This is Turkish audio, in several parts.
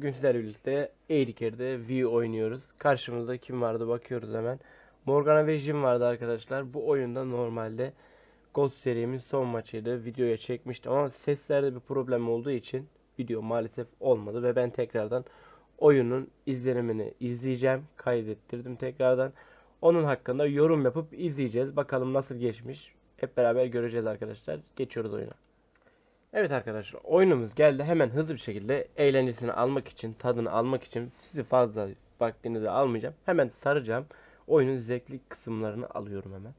Bugün sizlerle birlikte Eğriker'de V oynuyoruz. Karşımızda kim vardı bakıyoruz hemen. Morgana ve Jim vardı arkadaşlar. Bu oyunda normalde Ghost serimin son maçıydı. Videoya çekmiştim ama seslerde bir problem olduğu için video maalesef olmadı ve ben tekrardan oyunun izlenimini izleyeceğim. Kaydettirdim tekrardan. Onun hakkında yorum yapıp izleyeceğiz. Bakalım nasıl geçmiş. Hep beraber göreceğiz arkadaşlar. Geçiyoruz oyuna. Evet arkadaşlar oyunumuz geldi. Hemen hızlı bir şekilde eğlencesini almak için, tadını almak için sizi fazla vaktinizi almayacağım. Hemen saracağım. Oyunun zevkli kısımlarını alıyorum hemen.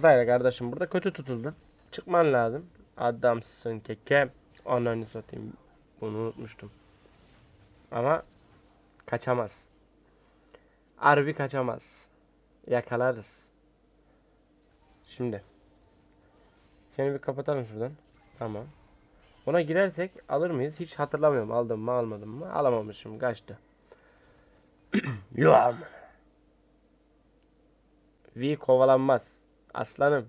Zayra kardeşim burada kötü tutuldun. Çıkman lazım. Adamsın keke. Ananı satayım. Bunu unutmuştum. Ama kaçamaz. Harbi kaçamaz. Yakalarız. Şimdi. Seni bir kapatalım şuradan. Tamam. Buna girersek alır mıyız? Hiç hatırlamıyorum. Aldım mı almadım mı? Alamamışım. Kaçtı. Yuam. V kovalanmaz. Aslanım.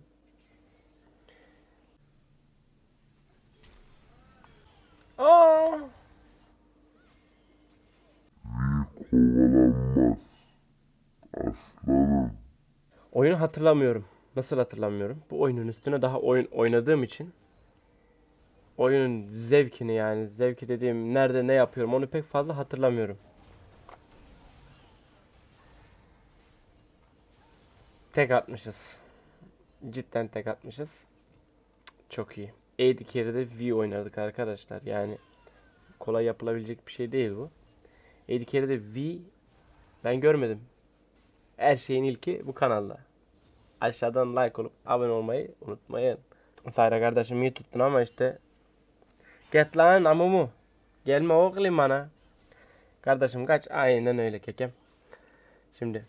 Aa! kovalanmaz. Aslanım. Oyunu hatırlamıyorum. Nasıl hatırlamıyorum? Bu oyunun üstüne daha oyun oynadığım için oyunun zevkini yani zevki dediğim nerede ne yapıyorum onu pek fazla hatırlamıyorum. Tek atmışız. Cidden tek atmışız. Çok iyi. AD Carry'de V oynadık arkadaşlar. Yani kolay yapılabilecek bir şey değil bu. AD Carry'de V ben görmedim. Her şeyin ilki bu kanalda. Aşağıdan like olup abone olmayı unutmayın. Sayra kardeşim iyi tuttun ama işte. Get lan amumu. Gelme oğlum bana. Kardeşim kaç. Aynen öyle kekem. Şimdi.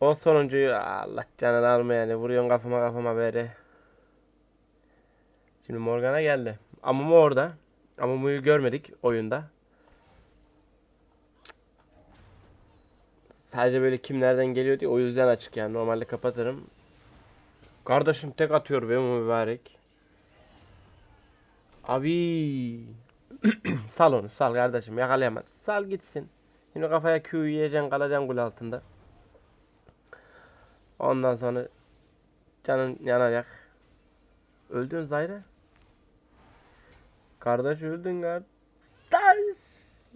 O sonuncuyu Allah canını alma yani. Vuruyorsun kafama kafama böyle. Şimdi Morgana geldi. Amumu orada. Amumu'yu görmedik oyunda. Sadece böyle kim nereden geliyor diye o yüzden açık yani. Normalde kapatırım. Kardeşim tek atıyor be mübarek. Abi. sal onu sal kardeşim yakalayamaz. Sal gitsin. Şimdi kafaya Q yiyeceksin kalacaksın gol altında. Ondan sonra canın yanacak. Öldün Zayre. Kardeş öldün kardeş.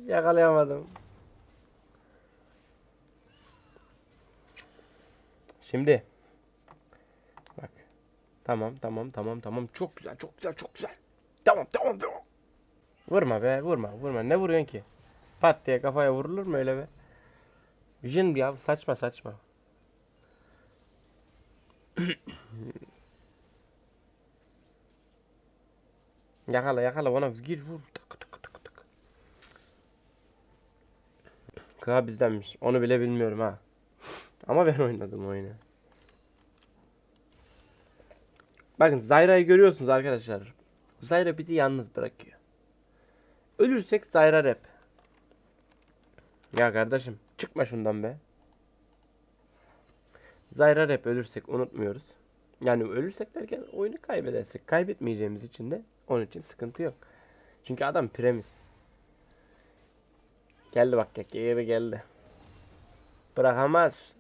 Yakalayamadım. Şimdi. Bak. Tamam tamam tamam tamam. Çok güzel çok güzel çok güzel. Tamam tamam tamam. Vurma be vurma vurma. Ne vuruyorsun ki? Pat diye kafaya vurulur mu öyle be? Jin ya saçma saçma. yakala yakala bana gir vur. Tık tık tık tık. Kıha bizdenmiş. Onu bile bilmiyorum ha. Ama ben oynadım oyunu. Bakın Zayra'yı görüyorsunuz arkadaşlar. Zayra bizi yalnız bırakıyor. Ölürsek Zayra rap. Ya kardeşim çıkma şundan be. Zayra rap ölürsek unutmuyoruz. Yani ölürsek derken oyunu kaybedersek kaybetmeyeceğimiz için de onun için sıkıntı yok. Çünkü adam premis. Geldi bak geri geldi. Bırakamaz.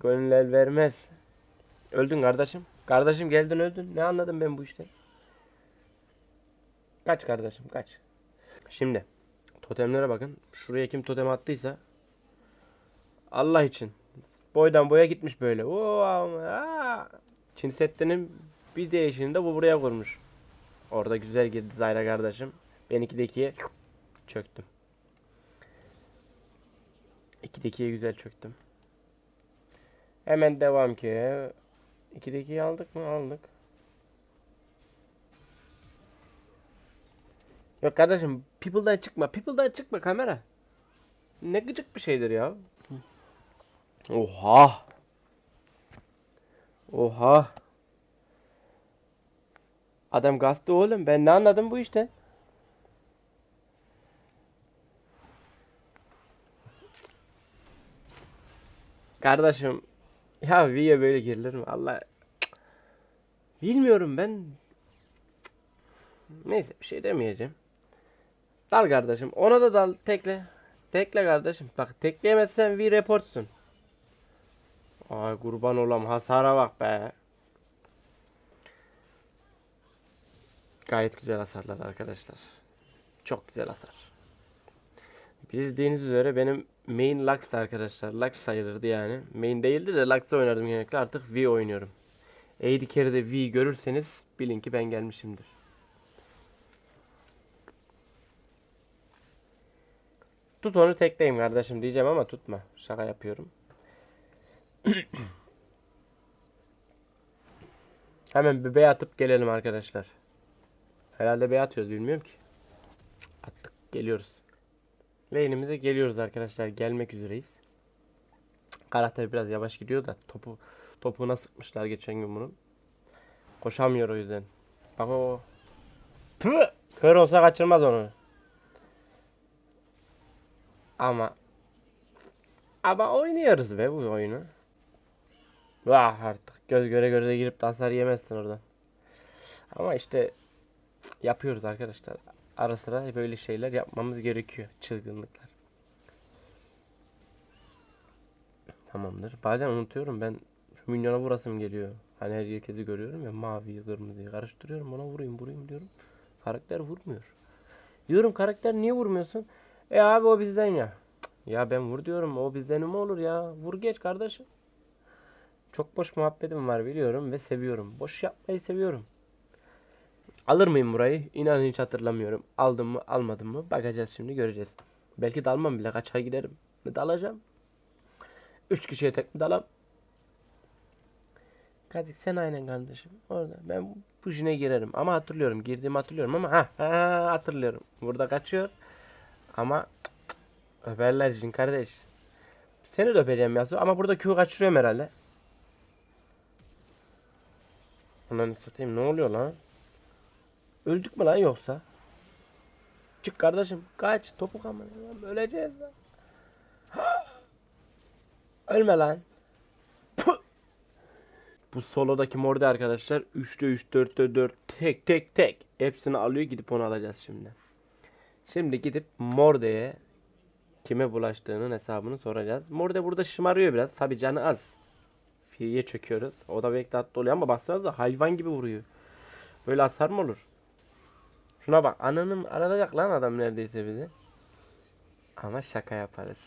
Gönül el vermez. Öldün kardeşim. Kardeşim geldin öldün. Ne anladım ben bu işte? Kaç kardeşim kaç. Şimdi totemlere bakın. Şuraya kim totem attıysa Allah için boydan boya gitmiş böyle. Oo. Çin Setti'nin bir değişini de bu buraya kurmuş. Orada güzel girdi Zayra kardeşim. Ben 2'de 2'ye çöktüm. 2'de 2'ye güzel çöktüm. Hemen devam ki. 2'de 2'yi aldık mı? Aldık. Yok kardeşim People'dan çıkma. People'dan çıkma kamera. Ne gıcık bir şeydir ya. Oha. Oha. Adam gastı oğlum. Ben ne anladım bu işte? Kardeşim ya V'ye böyle girilir mi? Allah Bilmiyorum ben Neyse bir şey demeyeceğim. Dal kardeşim. Ona da dal. Tekle. Tekle kardeşim. Bak tekleyemezsen V reportsun. Ay kurban olam hasara bak be. Gayet güzel hasarlar arkadaşlar. Çok güzel hasar. Bildiğiniz üzere benim main Lux'tı arkadaşlar. Lux sayılırdı yani. Main değildi de Lux'ta oynardım genellikle. Artık V oynuyorum. AD carry'de V görürseniz bilin ki ben gelmişimdir. Tut onu tekleyim kardeşim diyeceğim ama tutma. Şaka yapıyorum. Hemen bir bey atıp gelelim arkadaşlar. Herhalde bey atıyoruz bilmiyorum ki. Attık geliyoruz. Lane'imize geliyoruz arkadaşlar. Gelmek üzereyiz. Karakter biraz yavaş gidiyor da topu topuğuna sıkmışlar geçen gün bunun. Koşamıyor o yüzden. Bak o. Tüh! Kör olsa kaçırmaz onu. Ama ama oynuyoruz be bu oyunu. Vah artık göz göre göre girip de hasar yemezsin oradan. Ama işte yapıyoruz arkadaşlar. Ara sıra böyle şeyler yapmamız gerekiyor. Çılgınlıklar. Tamamdır. Bazen unutuyorum ben şu minyona vurasım geliyor. Hani her herkesi görüyorum ya maviyi kırmızıyı karıştırıyorum ona vurayım vurayım diyorum. Karakter vurmuyor. Diyorum karakter niye vurmuyorsun? E abi o bizden ya. Ya ben vur diyorum o bizden mi olur ya? Vur geç kardeşim. Çok boş muhabbetim var biliyorum ve seviyorum. Boş yapmayı seviyorum. Alır mıyım burayı? İnan hiç hatırlamıyorum. Aldım mı almadım mı? Bakacağız şimdi göreceğiz. Belki dalmam bile kaçar giderim. Ne dalacağım? Üç kişiye tek mi dalam? Kazik sen aynen kardeşim. Orada. Ben bu jine girerim. Ama hatırlıyorum. Girdiğimi hatırlıyorum ama ha, ha hatırlıyorum. Burada kaçıyor. Ama öperler jin kardeş. Seni de öpeceğim Yasu ama burada Q kaçırıyorum herhalde. Ananı satayım ne oluyor lan? Öldük mü lan yoksa? Çık kardeşim kaç topuk ama lan öleceğiz lan. Ha! Ölme lan. Bu solodaki morde arkadaşlar 3'te 3 4'te 4 tek tek tek hepsini alıyor gidip onu alacağız şimdi. Şimdi gidip Morde'ye kime bulaştığının hesabını soracağız. Morde burada şımarıyor biraz. Tabi canı az. Fiye çöküyoruz. O da tatlı oluyor ama baksanıza hayvan gibi vuruyor. Böyle hasar mı olur? Şuna bak ananın aranacak lan adam neredeyse bizi. Ama şaka yaparız.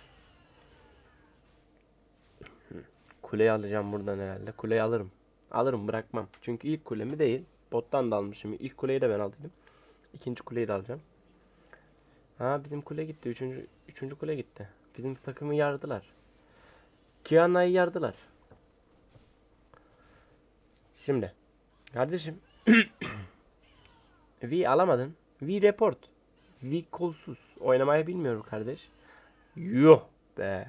Kuleyi alacağım buradan herhalde. Kuleyi alırım. Alırım bırakmam. Çünkü ilk kulemi değil. Bottan da almışım. İlk kuleyi de ben aldım. İkinci kuleyi de alacağım. Ha bizim kule gitti. Üçüncü, üçüncü kule gitti. Bizim takımı yardılar. Kiana'yı yardılar. Şimdi. Kardeşim. V alamadın. V report. V kolsuz. Oynamayı bilmiyorum kardeş. Yuh be.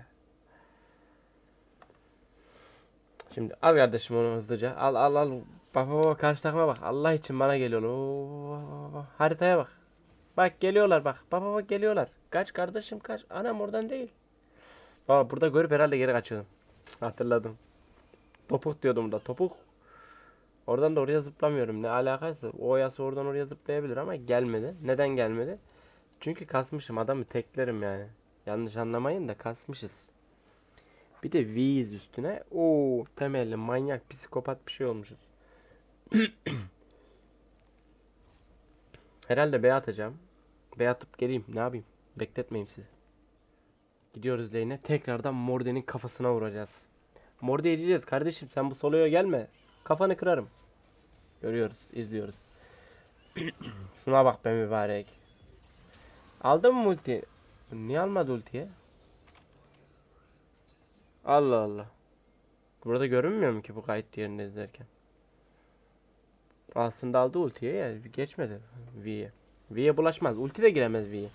Şimdi al kardeşim onu hızlıca. Al al al. Bak bak bak karşı takıma bak. Allah için bana geliyorlar. Haritaya bak. Bak geliyorlar bak. Bak bak bak geliyorlar. Kaç kardeşim kaç. Anam oradan değil. Bak burada görüp herhalde geri kaçırdım. Hatırladım. Topuk diyordum da. Topuk. Oradan da oraya zıplamıyorum. Ne alakası? O oyası oradan oraya zıplayabilir ama gelmedi. Neden gelmedi? Çünkü kasmışım. Adamı teklerim yani. Yanlış anlamayın da kasmışız. Bir de V'yiz üstüne. Oo temelli manyak psikopat bir şey olmuşuz. Herhalde B atacağım. B atıp geleyim. Ne yapayım? Bekletmeyeyim sizi. Gidiyoruz lane'e. Tekrardan Morde'nin kafasına vuracağız. Morde edeceğiz kardeşim. Sen bu soloya gelme. Kafanı kırarım. Görüyoruz, izliyoruz. Şuna bak be mübarek. Aldın mı ulti? Niye almadı ultiye? Allah Allah. Burada görünmüyor mu ki bu kayıt yerinde izlerken? Aslında aldı ultiye ya geçmedi V'ye. V'ye bulaşmaz. Ulti de giremez V'ye.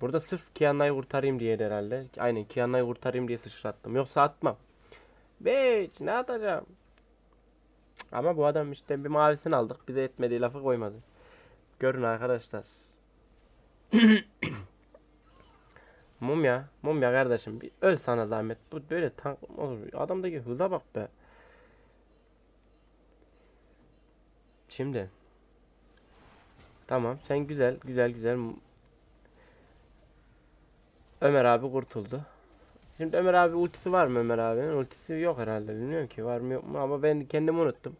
Burada sırf Kiana'yı kurtarayım diye herhalde. Aynen Kiana'yı kurtarayım diye sıçrattım. Yoksa atmam. Beş ne atacağım? Ama bu adam işte bir mavisini aldık. Bize etmediği lafı koymadı. Görün arkadaşlar. Mumya. Mumya kardeşim. Bir öl sana zahmet. Bu böyle tank olur. Adamdaki hıza bak be. Şimdi. Tamam sen güzel güzel güzel. Ömer abi kurtuldu. Şimdi Ömer abi ultisi var mı Ömer abinin? Ultisi yok herhalde. Bilmiyorum ki var mı yok mu ama ben kendimi unuttum.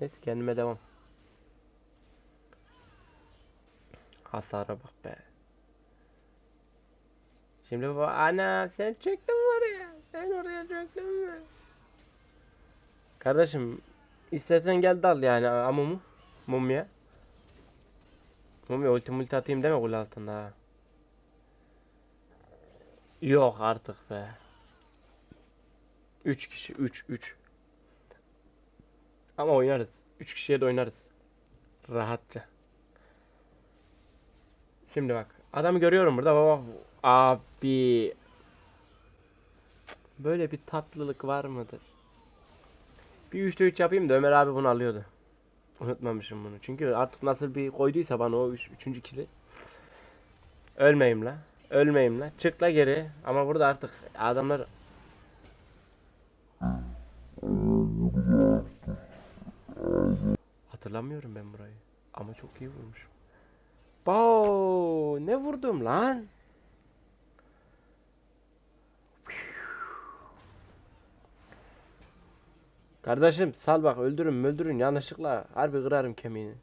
Neyse kendime devam. Hasara bak be. Şimdi bu ana sen çöktün oraya? Sen oraya çöktün mü? Kardeşim istersen gel dal yani amumu. Mumya. Mumya ulti atayım deme kul altında ha. Yok artık be. 3 kişi 3 3. Ama oynarız. 3 kişiye de oynarız. Rahatça. Şimdi bak. Adamı görüyorum burada. Baba abi. Böyle bir tatlılık var mıdır? Bir 3'te 3 yapayım da Ömer abi bunu alıyordu. Unutmamışım bunu. Çünkü artık nasıl bir koyduysa bana o 3. Üç, kili. Ölmeyeyim la. Ölmeyeyim la. Çık la geri. Ama burada artık adamlar Hatırlamıyorum ben burayı. Ama çok iyi vurmuşum. Bao, ne vurdum lan? Kardeşim sal bak öldürün öldürün yanlışlıkla harbi kırarım kemiğini.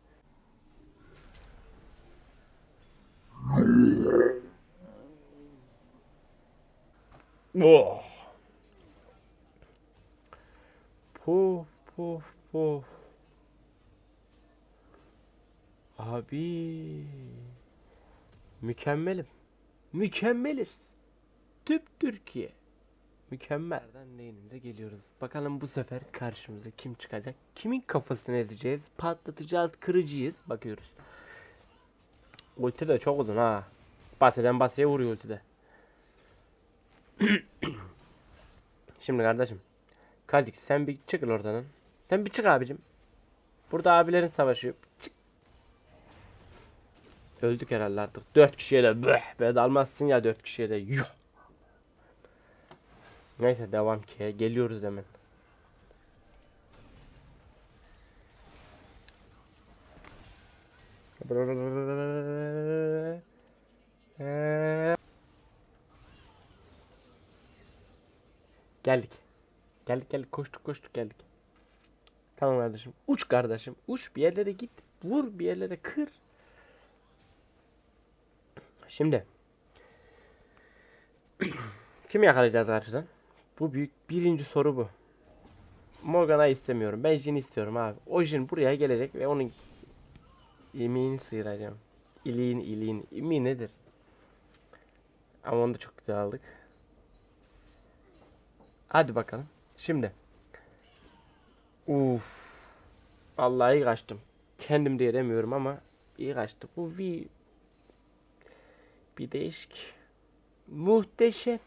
Oh. Puf puf puf. Abi. Mükemmelim. Mükemmeliz. Tüp Türkiye. Mükemmel. Nereden geliyoruz. Bakalım bu sefer karşımıza kim çıkacak? Kimin kafasını ezeceğiz? Patlatacağız, kırıcıyız. Bakıyoruz. Ulti de çok uzun ha. Baseden basıya vuruyor ultide. Şimdi kardeşim. Kazik sen bir çıkın oradan. Sen bir çık abicim. Burada abilerin savaşıyor. Çık. Öldük herhalde artık. Dört kişiye de böh be dalmazsın ya dört kişiye de yuh. Neyse devam ki geliyoruz hemen. Geldik. Geldik geldik koştuk koştuk geldik. Tamam kardeşim. Uç kardeşim. Uç bir yerlere git. Vur bir yerlere kır. Şimdi. Kimi yakalayacağız karşıdan? Bu büyük birinci soru bu. Morgan'a istemiyorum. Ben Jin istiyorum abi. O Jin buraya gelecek ve onun iliğini sıyıracağım. İliğin iliğin. İmi nedir? Ama onu da çok güzel aldık. Hadi bakalım. Şimdi. Uf. Vallahi iyi kaçtım. Kendim diye demiyorum ama iyi kaçtı. Bu V bir değişik. Muhteşem.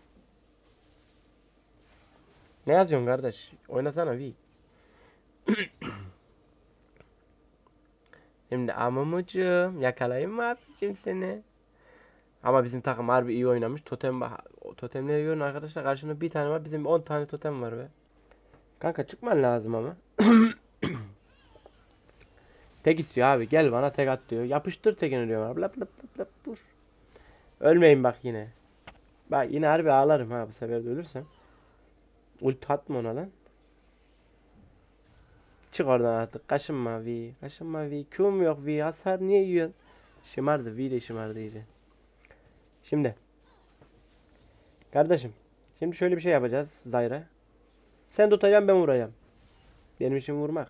Ne yazıyorsun kardeş? Oynasana V. Şimdi amumucuğum yakalayayım mı abicim seni? Ama bizim takım harbi iyi oynamış. Totem totemleri görün arkadaşlar. Karşında bir tane var. Bizim 10 tane totem var be. Kanka çıkman lazım ama. tek istiyor abi. Gel bana tek at diyor. Yapıştır tekini diyor. Bla bla bla bla vur. Ölmeyin bak yine. Bak yine harbi ağlarım ha bu sefer de ölürsem. Ulti atma ona lan. Çık oradan artık. Kaşınma V. Kaşınma V. Q'm yok V. Hasar niye yiyorsun? Şımardı. V de şımardı iyice. Şimdi. Kardeşim. Şimdi şöyle bir şey yapacağız Zayra. Sen tutacaksın ben vuracağım. Benim işim vurmak.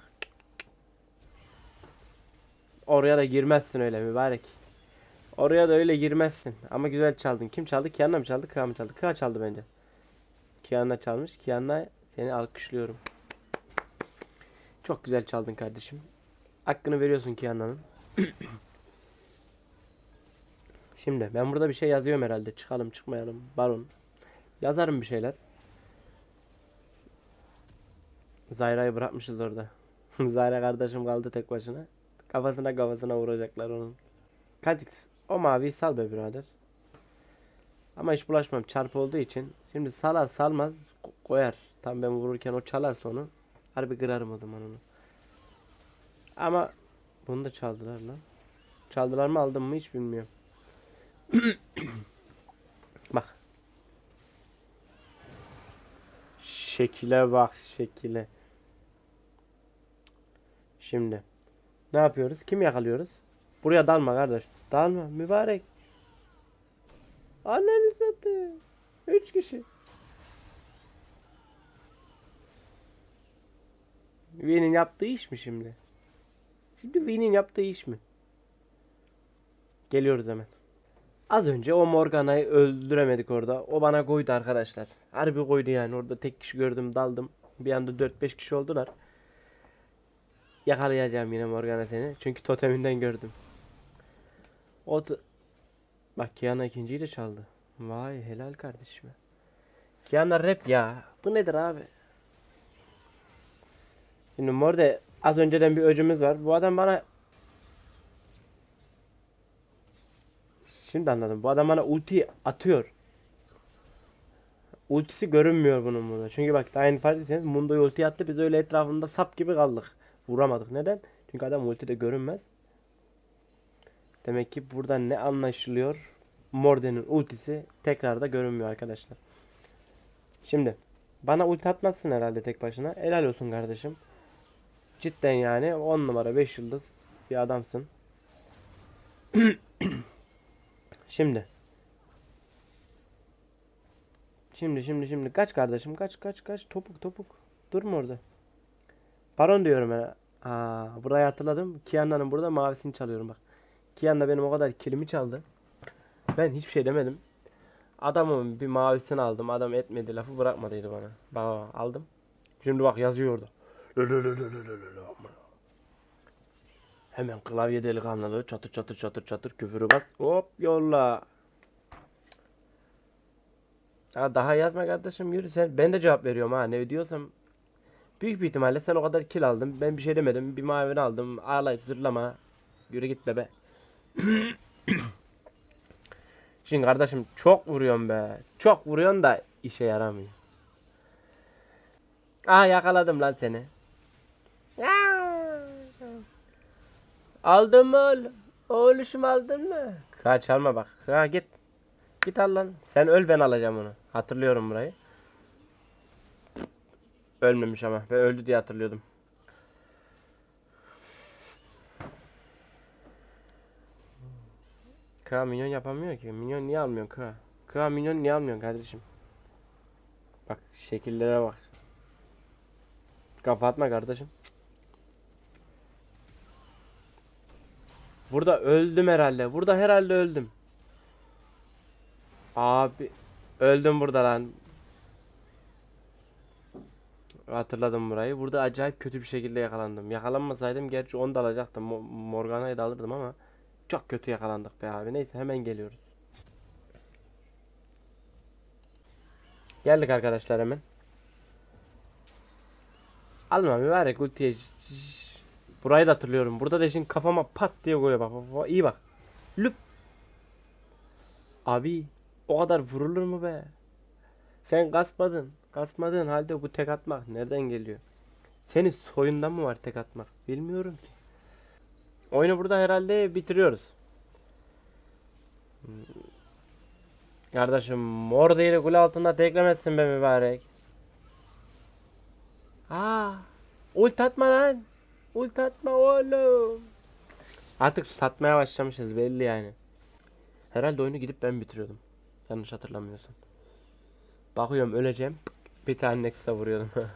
Oraya da girmezsin öyle mübarek. Oraya da öyle girmezsin. Ama güzel çaldın. Kim çaldı? Kiana mı çaldı? Kığa mı çaldı? Kığa çaldı bence. Kiana çalmış. Kiana seni alkışlıyorum. Çok güzel çaldın kardeşim. Hakkını veriyorsun Kiana'nın. Şimdi ben burada bir şey yazıyorum herhalde. Çıkalım çıkmayalım. Baron. Yazarım bir şeyler. Zayra'yı bırakmışız orada. Zayra kardeşim kaldı tek başına. Kafasına kafasına vuracaklar onun. Kazik o mavi sal be birader. Ama hiç bulaşmam çarpı olduğu için. Şimdi salar salmaz ko- koyar. Tam ben vururken o çalarsa onu. Harbi kırarım o zaman onu. Ama bunu da çaldılar lan. Çaldılar mı aldım mı hiç bilmiyorum. bak. Şekile bak şekile. Şimdi. Ne yapıyoruz? Kim yakalıyoruz? Buraya dalma kardeş. Dalma mübarek. Anneni satayım. Üç kişi. V'nin yaptığı iş mi şimdi? Şimdi V'nin yaptığı iş mi? Geliyoruz hemen. Az önce o Morgana'yı öldüremedik orada. O bana koydu arkadaşlar. Harbi koydu yani. Orada tek kişi gördüm daldım. Bir anda 4-5 kişi oldular. Yakalayacağım yine Morgana seni. Çünkü toteminden gördüm. O Bak Kiana ikinciyi de çaldı. Vay helal kardeşime. Kiana rap ya. Bu nedir abi? Şimdi Morde az önceden bir öcümüz var. Bu adam bana Şimdi anladım. Bu adam bana ulti atıyor. Ultisi görünmüyor bunun burada. Çünkü bak fark etseniz Mundo'yu ulti attı. Biz öyle etrafında sap gibi kaldık. Vuramadık. Neden? Çünkü adam ulti de görünmez. Demek ki burada ne anlaşılıyor? Morden'in ultisi tekrar da görünmüyor arkadaşlar. Şimdi bana ulti atmazsın herhalde tek başına. Helal olsun kardeşim. Cidden yani 10 numara 5 yıldız bir adamsın. Şimdi. Şimdi şimdi şimdi kaç kardeşim kaç kaç kaç topuk topuk. Durma orada. Baron diyorum ben. Aa, burayı hatırladım. Kiana'nın burada mavisini çalıyorum bak. Kiana benim o kadar kilimi çaldı. Ben hiçbir şey demedim. Adamın bir mavisini aldım. Adam etmedi lafı bırakmadıydı bana. Bak aldım. Şimdi bak yazıyor orada. Hemen klavye delikanlılığı çatır çatır çatır çatır küfürü bas. Hop yolla. Ya daha yazma kardeşim yürü sen. Ben de cevap veriyorum ha ne diyorsam. Büyük bir ihtimalle sen o kadar kill aldın. Ben bir şey demedim. Bir mavini aldım. Ağlayıp zırlama. Yürü git bebe. Şimdi kardeşim çok vuruyorsun be. Çok vuruyorsun da işe yaramıyor. Aha yakaladım lan seni. Aldın mı oğlum? Oğluşum aldın mı? Kaç alma bak. Ha git. Git al lan. Sen öl ben alacağım onu. Hatırlıyorum burayı. Ölmemiş ama. Ben öldü diye hatırlıyordum. K minyon yapamıyor ki. Minyon niye almıyorsun K? K minyon niye almıyorsun kardeşim? Bak şekillere bak. Kafa kardeşim. Burada öldüm herhalde. Burada herhalde öldüm. Abi öldüm burada lan. Hatırladım burayı. Burada acayip kötü bir şekilde yakalandım. Yakalanmasaydım gerçi onu da alacaktım. Mo- Morgana'yı da alırdım ama çok kötü yakalandık be abi. Neyse hemen geliyoruz. Geldik arkadaşlar hemen. Alma mübarek ultiye. Burayı da hatırlıyorum. Burada da şimdi kafama pat diye koyuyor bak. İyi bak. Lüp. Abi o kadar vurulur mu be? Sen kasmadın. Kasmadığın halde bu tek atmak nereden geliyor? Senin soyundan mı var tek atmak? Bilmiyorum ki. Oyunu burada herhalde bitiriyoruz. Hmm. Kardeşim mor değil kule altında teklemezsin be mübarek. Aa, ult atma lan. Ult atma oğlum. Artık satmaya başlamışız belli yani. Herhalde oyunu gidip ben bitiriyordum. Yanlış hatırlamıyorsam. Bakıyorum öleceğim. Bir tane next'a vuruyordum.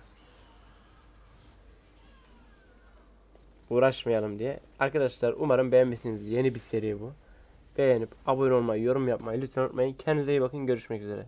Uğraşmayalım diye. Arkadaşlar umarım beğenmişsiniz. Yeni bir seri bu. Beğenip abone olmayı, yorum yapmayı lütfen unutmayın. Kendinize iyi bakın. Görüşmek üzere.